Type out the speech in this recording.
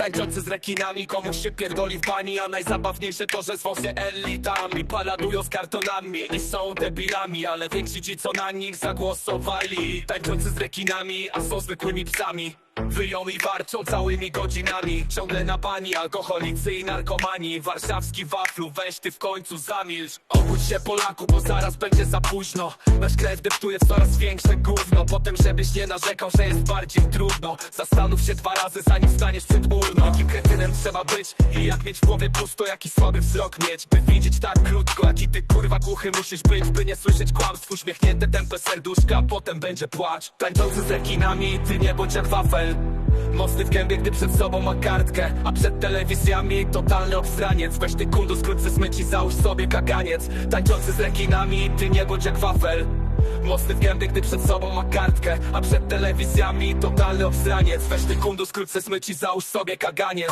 Tańczący z rekinami, komuś się pierdoli w bani A najzabawniejsze to, że zwą się elitami Paradują z kartonami. I są debilami Ale więksi ci co na nich zagłosowali. Tańczący z rekinami, a są zwykłymi psami Wyją i warczą całymi godzinami. Ciągle na bani, alkoholicy i narkomani. Warszawski waflu, weź ty w końcu zamilcz. Obudź się Polaku, bo zaraz będzie za późno. Nasz krew deptuje w coraz większe gówno. Potem żebyś nie narzekał, że jest bardziej trudno. Zastanów się dwa razy zanim staniesz przed urną Kretynem trzeba być i jak mieć w głowie pusto Jaki słaby wzrok mieć, by widzieć tak krótko Jaki ty kurwa głuchy musisz być, by nie słyszeć kłamstw. Uśmiechnięte tępe serduszka, potem będzie płacz. Tańczący z rekinami, ty nie bądź jak wafel. Mocny w gębie, gdy przed sobą ma kartkę A przed telewizjami totalny obstraniec. Weź ty kundus, krótce smyci, załóż sobie kaganiec. Tańczący z rekinami, ty nie bądź jak wafel. Mocny w gębie, gdy przed sobą ma kartkę A przed telewizjami totalny obstraniec. Weź ty kundus, krótce smyci, załóż sobie kaganiec